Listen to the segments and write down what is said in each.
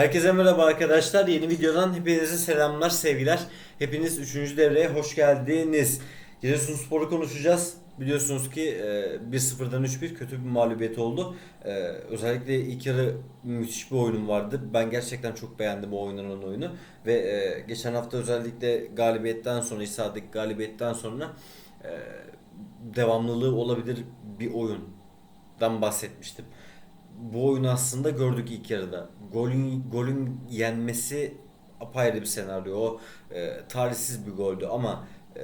Herkese merhaba arkadaşlar. Yeni videodan hepinize selamlar, sevgiler. Hepiniz 3. devreye hoş geldiniz. Giresunspor'u konuşacağız. Biliyorsunuz ki e, 1-0'dan 3-1 kötü bir mağlubiyet oldu. E, Özellikle ilk yarı müthiş bir oyunum vardı. Ben gerçekten çok beğendim o oynanan oyunu. Ve e, geçen hafta özellikle galibiyetten sonra, iç sahadaki galibiyetten sonra e, devamlılığı olabilir bir oyundan bahsetmiştim bu oyunu aslında gördük ilk yarıda. Golün golün yenmesi apayrı bir senaryo. O e, talihsiz bir goldü ama e,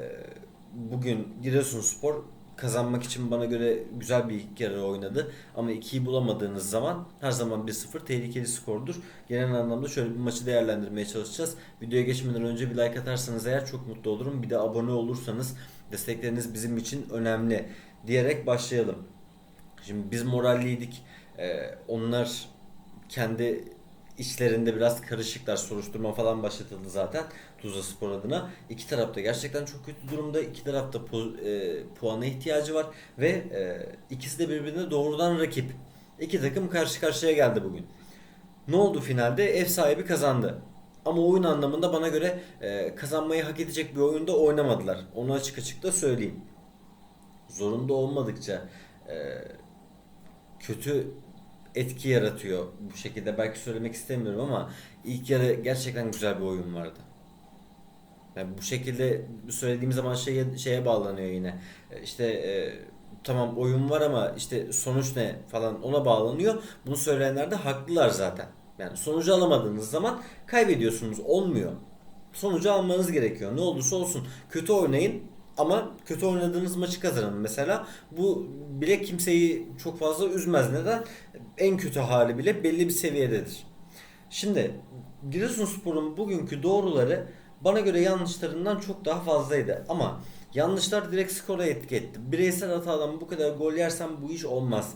bugün Giresunspor kazanmak için bana göre güzel bir ilk yarı oynadı. Ama 2'yi bulamadığınız zaman her zaman 1-0 tehlikeli skordur. Genel anlamda şöyle bir maçı değerlendirmeye çalışacağız. Videoya geçmeden önce bir like atarsanız eğer çok mutlu olurum. Bir de abone olursanız destekleriniz bizim için önemli diyerek başlayalım. Şimdi biz moralliydik. Ee, onlar kendi içlerinde biraz karışıklar. Soruşturma falan başlatıldı zaten Tuzla Spor adına. İki tarafta gerçekten çok kötü durumda. İki tarafta pu- e, puana ihtiyacı var ve e, ikisi de birbirine doğrudan rakip. İki takım karşı karşıya geldi bugün. Ne oldu finalde? Ev sahibi kazandı. Ama oyun anlamında bana göre e, kazanmayı hak edecek bir oyunda oynamadılar. Onu açık açık da söyleyeyim. Zorunda olmadıkça e, kötü etki yaratıyor bu şekilde. Belki söylemek istemiyorum ama ilk yarı gerçekten güzel bir oyun vardı. Yani bu şekilde söylediğim zaman şeye, şeye bağlanıyor yine. E, İşte e, tamam oyun var ama işte sonuç ne falan ona bağlanıyor. Bunu söyleyenler de haklılar zaten. Yani sonucu alamadığınız zaman kaybediyorsunuz. Olmuyor. Sonucu almanız gerekiyor. Ne olursa olsun. Kötü oynayın ama kötü oynadığınız maçı kazanın mesela. Bu bile kimseyi çok fazla üzmez. Neden? En kötü hali bile belli bir seviyededir. Şimdi Giresunspor'un bugünkü doğruları bana göre yanlışlarından çok daha fazlaydı. Ama yanlışlar direkt skora etki etti. Bireysel hatadan bu kadar gol yersen bu iş olmaz.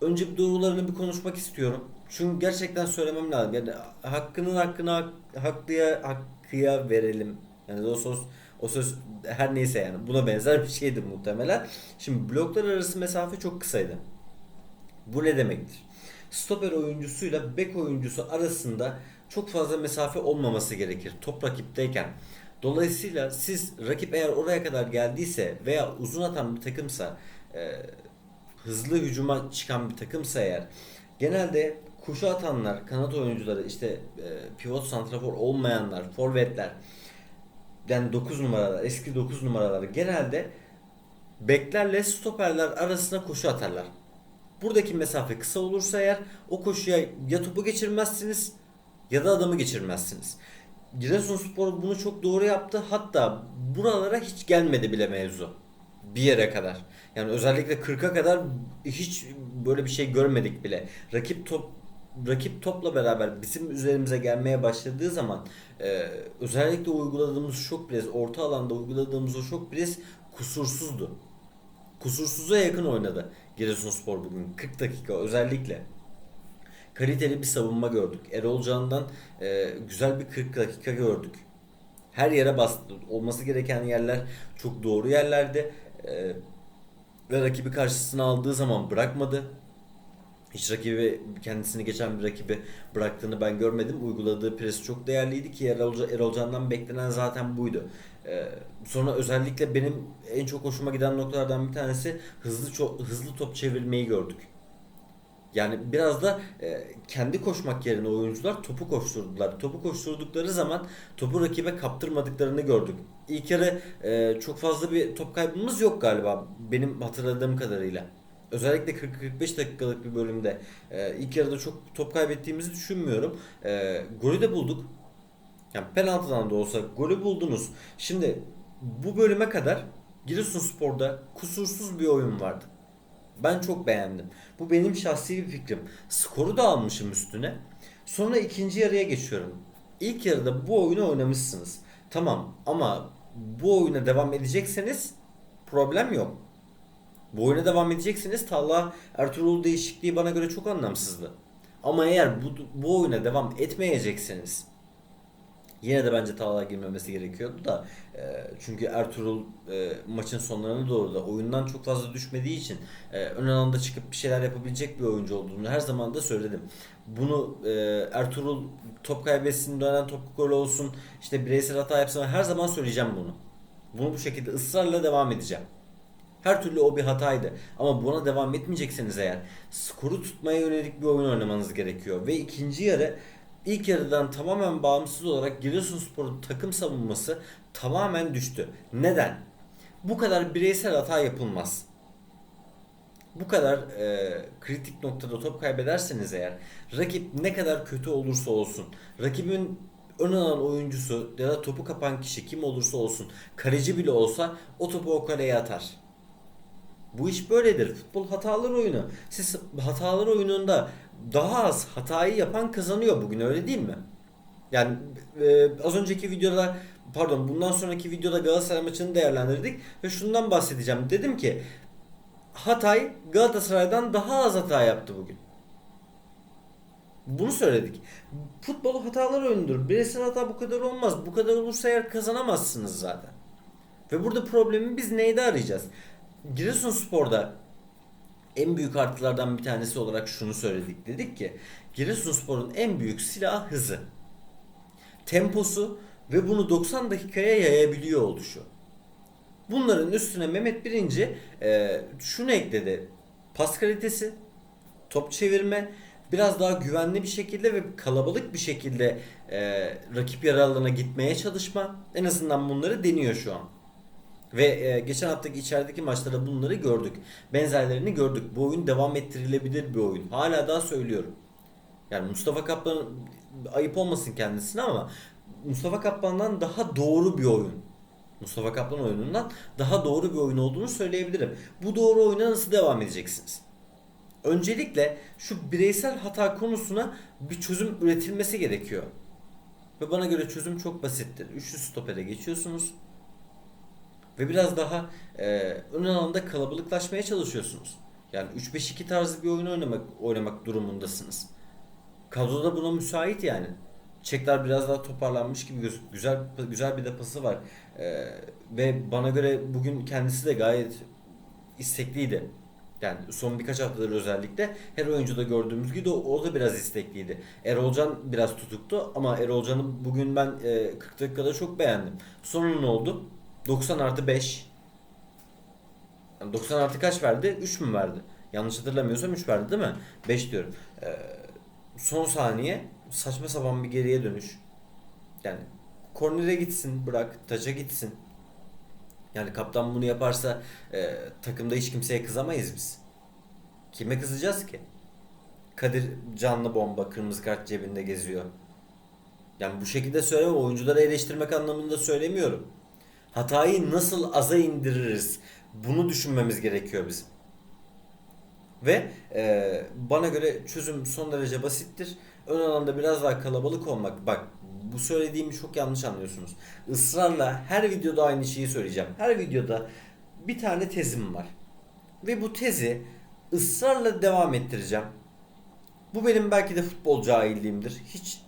Önce bir doğrularını bir konuşmak istiyorum. Çünkü gerçekten söylemem lazım. Yani hakkının hakkına hak- haklıya hakkıya verelim. Yani o söz o söz her neyse yani buna benzer bir şeydi muhtemelen. Şimdi bloklar arası mesafe çok kısaydı. Bu ne demektir? Stoper oyuncusuyla bek oyuncusu arasında çok fazla mesafe olmaması gerekir top rakipteyken. Dolayısıyla siz rakip eğer oraya kadar geldiyse veya uzun atan bir takımsa e, hızlı hücuma çıkan bir takımsa eğer genelde kuşu atanlar, kanat oyuncuları işte e, pivot santrafor olmayanlar, forvetler yani 9 numaralar, eski 9 numaralar genelde beklerle stoperler arasına koşu atarlar. Buradaki mesafe kısa olursa eğer o koşuya ya topu geçirmezsiniz ya da adamı geçirmezsiniz. Giresunspor bunu çok doğru yaptı. Hatta buralara hiç gelmedi bile mevzu. Bir yere kadar. Yani özellikle 40'a kadar hiç böyle bir şey görmedik bile. Rakip top rakip topla beraber bizim üzerimize gelmeye başladığı zaman e, özellikle uyguladığımız şok pres, orta alanda uyguladığımız o şok pres kusursuzdu. Kusursuza yakın oynadı Giresunspor bugün 40 dakika özellikle. Kaliteli bir savunma gördük. Erol Can'dan e, güzel bir 40 dakika gördük. Her yere bastı. Olması gereken yerler çok doğru yerlerde. E, ve rakibi karşısına aldığı zaman bırakmadı. Hiç rakibi kendisini geçen bir rakibi bıraktığını ben görmedim. Uyguladığı pres çok değerliydi ki Erol, Erol Can'dan beklenen zaten buydu. Ee, sonra özellikle benim en çok hoşuma giden noktalardan bir tanesi hızlı çok hızlı top çevirmeyi gördük. Yani biraz da e, kendi koşmak yerine oyuncular topu koşturdular. Topu koşturdukları zaman topu rakibe kaptırmadıklarını gördük. İlk yarı e, çok fazla bir top kaybımız yok galiba benim hatırladığım kadarıyla. Özellikle 40-45 dakikalık bir bölümde e, ilk yarıda çok top kaybettiğimizi düşünmüyorum. E, golü de bulduk. Yani penaltıdan da olsa golü buldunuz. Şimdi bu bölüme kadar Giresunspor'da kusursuz bir oyun vardı. Ben çok beğendim. Bu benim şahsi bir fikrim. Skoru da almışım üstüne. Sonra ikinci yarıya geçiyorum. İlk yarıda bu oyunu oynamışsınız. Tamam ama bu oyuna devam edecekseniz problem yok. Bu oyuna devam edeceksiniz. Talha Ertuğrul değişikliği bana göre çok anlamsızdı. Ama eğer bu, bu oyuna devam etmeyecekseniz Yine de bence Talha girmemesi gerekiyordu da e, çünkü Ertuğrul e, maçın sonlarına doğru da oyundan çok fazla düşmediği için e, ön alanda çıkıp bir şeyler yapabilecek bir oyuncu olduğunu her zaman da söyledim. Bunu e, Ertuğrul top kaybetsin, dönen top gol olsun, işte bireysel hata yapsın her zaman söyleyeceğim bunu. Bunu bu şekilde ısrarla devam edeceğim. Her türlü o bir hataydı. Ama buna devam etmeyecekseniz eğer skoru tutmaya yönelik bir oyun oynamanız gerekiyor. Ve ikinci yarı ilk yarıdan tamamen bağımsız olarak Giresunspor'un takım savunması tamamen düştü. Neden? Bu kadar bireysel hata yapılmaz. Bu kadar e, kritik noktada top kaybederseniz eğer rakip ne kadar kötü olursa olsun rakibin ön alan oyuncusu ya da topu kapan kişi kim olursa olsun kaleci bile olsa o topu o kaleye atar. Bu iş böyledir. Futbol hatalar oyunu. Siz hatalar oyununda daha az hatayı yapan kazanıyor bugün öyle değil mi? Yani e, az önceki videoda pardon bundan sonraki videoda Galatasaray maçını değerlendirdik ve şundan bahsedeceğim. Dedim ki Hatay Galatasaray'dan daha az hata yaptı bugün. Bunu söyledik. Futbol hatalar oyunudur. Bireysel hata bu kadar olmaz. Bu kadar olursa eğer kazanamazsınız zaten. Ve burada problemi biz neyde arayacağız? Giresunspor'da en büyük artılardan bir tanesi olarak şunu söyledik. Dedik ki Giresunspor'un en büyük silahı hızı. Temposu ve bunu 90 dakikaya yayabiliyor oluşu. Bunların üstüne Mehmet Birinci e, şunu ekledi. Pas kalitesi, top çevirme, biraz daha güvenli bir şekilde ve kalabalık bir şekilde e, rakip yarı alanına gitmeye çalışma. En azından bunları deniyor şu an. Ve e, geçen haftaki içerideki maçlarda bunları gördük. Benzerlerini gördük. Bu oyun devam ettirilebilir bir oyun. Hala daha söylüyorum. Yani Mustafa Kaplan ayıp olmasın kendisine ama Mustafa Kaplan'dan daha doğru bir oyun. Mustafa Kaplan oyunundan daha doğru bir oyun olduğunu söyleyebilirim. Bu doğru oyuna nasıl devam edeceksiniz? Öncelikle şu bireysel hata konusuna bir çözüm üretilmesi gerekiyor. Ve bana göre çözüm çok basittir. Üçlü stopere geçiyorsunuz. Ve biraz daha e, ön alanda kalabalıklaşmaya çalışıyorsunuz. Yani 3-5-2 tarzı bir oyun oynamak oynamak durumundasınız. Kadroda buna müsait yani. Çekler biraz daha toparlanmış gibi göz güzel güzel bir depası var. Ee, ve bana göre bugün kendisi de gayet istekliydi. Yani son birkaç haftadır özellikle her oyuncuda gördüğümüz gibi o da biraz istekliydi. Erolcan biraz tutuktu ama Erolcan'ı bugün ben e, 40 dakikada çok beğendim. Sonra ne oldu? 90 artı 5. Yani 90 artı kaç verdi? 3 mü verdi? Yanlış hatırlamıyorsam 3 verdi değil mi? 5 diyorum. Ee, son saniye saçma sapan bir geriye dönüş. Yani kornere gitsin bırak, taça gitsin. Yani kaptan bunu yaparsa e, takımda hiç kimseye kızamayız biz. Kime kızacağız ki? Kadir canlı bomba, kırmızı kart cebinde geziyor. Yani bu şekilde söyleme, oyuncuları eleştirmek anlamında söylemiyorum. Hatayı nasıl aza indiririz? Bunu düşünmemiz gerekiyor bizim. Ve e, bana göre çözüm son derece basittir. Ön alanda biraz daha kalabalık olmak. Bak bu söylediğimi çok yanlış anlıyorsunuz. Israrla her videoda aynı şeyi söyleyeceğim. Her videoda bir tane tezim var. Ve bu tezi ısrarla devam ettireceğim. Bu benim belki de futbol cahilliğimdir. Hiç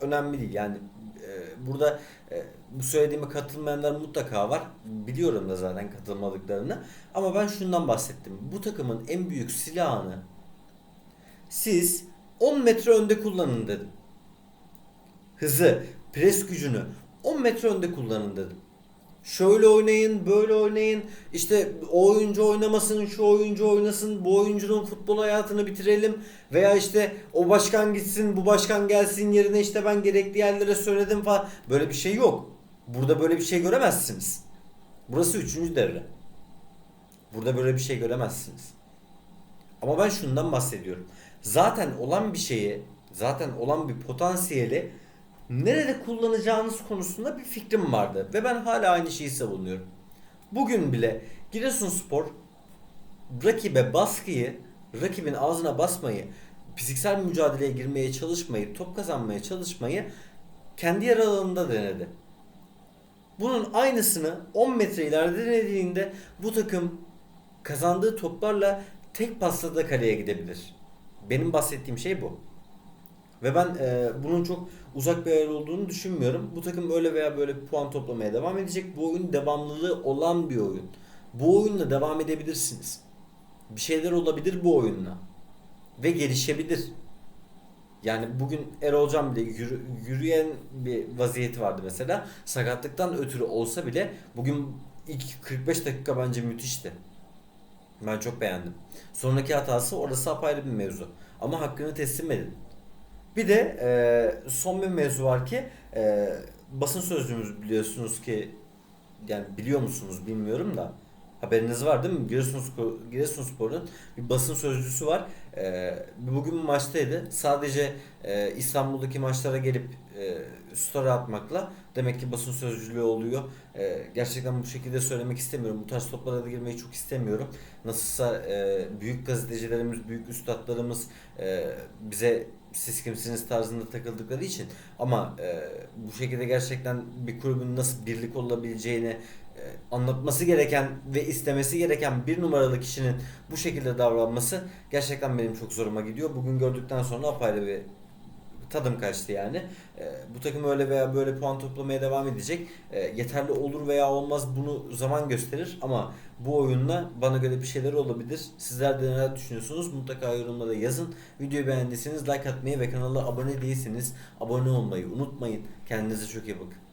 önemli değil. Yani e, burada e, bu söylediğime katılmayanlar mutlaka var. Biliyorum da zaten katılmadıklarını. Ama ben şundan bahsettim. Bu takımın en büyük silahını siz 10 metre önde kullanın dedim. Hızı, pres gücünü 10 metre önde kullanın dedim. Şöyle oynayın, böyle oynayın. İşte o oyuncu oynamasın, şu oyuncu oynasın, bu oyuncunun futbol hayatını bitirelim. Veya işte o başkan gitsin, bu başkan gelsin yerine işte ben gerekli yerlere söyledim falan. Böyle bir şey yok. Burada böyle bir şey göremezsiniz. Burası üçüncü devre. Burada böyle bir şey göremezsiniz. Ama ben şundan bahsediyorum. Zaten olan bir şeyi, zaten olan bir potansiyeli nerede kullanacağınız konusunda bir fikrim vardı. Ve ben hala aynı şeyi savunuyorum. Bugün bile Giresunspor rakibe baskıyı, rakibin ağzına basmayı, fiziksel mücadeleye girmeye çalışmayı, top kazanmaya çalışmayı kendi yer alanında denedi. Bunun aynısını 10 metre ileride denediğinde bu takım kazandığı toplarla tek pasla da kaleye gidebilir. Benim bahsettiğim şey bu. Ve ben e, bunun çok uzak bir hayal olduğunu düşünmüyorum. Bu takım öyle veya böyle puan toplamaya devam edecek. Bu oyun devamlılığı olan bir oyun. Bu oyunla devam edebilirsiniz. Bir şeyler olabilir bu oyunla. Ve gelişebilir. Yani bugün Erol Can bile yürü- yürüyen bir vaziyeti vardı mesela. Sakatlıktan ötürü olsa bile bugün ilk 45 dakika bence müthişti. Ben çok beğendim. Sonraki hatası orası apayrı bir mevzu. Ama hakkını teslim edin. Bir de e, son bir mevzu var ki e, basın sözcüğümüz biliyorsunuz ki yani biliyor musunuz bilmiyorum da haberiniz var değil mi? Giresunspor, Giresunspor'un bir basın sözcüsü var. E, bugün maçtaydı. Sadece e, İstanbul'daki maçlara gelip e, story atmakla demek ki basın sözcülüğü oluyor. E, gerçekten bu şekilde söylemek istemiyorum. Bu tarz toplara da girmeyi çok istemiyorum. Nasılsa e, büyük gazetecilerimiz, büyük üstadlarımız e, bize siz kimsiniz tarzında takıldıkları için ama e, bu şekilde gerçekten bir kulübün nasıl birlik olabileceğini anlatması gereken ve istemesi gereken bir numaralı kişinin bu şekilde davranması gerçekten benim çok zoruma gidiyor. Bugün gördükten sonra apayrı bir tadım kaçtı yani. E, bu takım öyle veya böyle puan toplamaya devam edecek. E, yeterli olur veya olmaz bunu zaman gösterir ama bu oyunla bana göre bir şeyler olabilir. Sizler de neler düşünüyorsunuz? Mutlaka yorumlara yazın. Videoyu beğendiyseniz like atmayı ve kanala abone değilseniz abone olmayı unutmayın. Kendinize çok iyi bakın.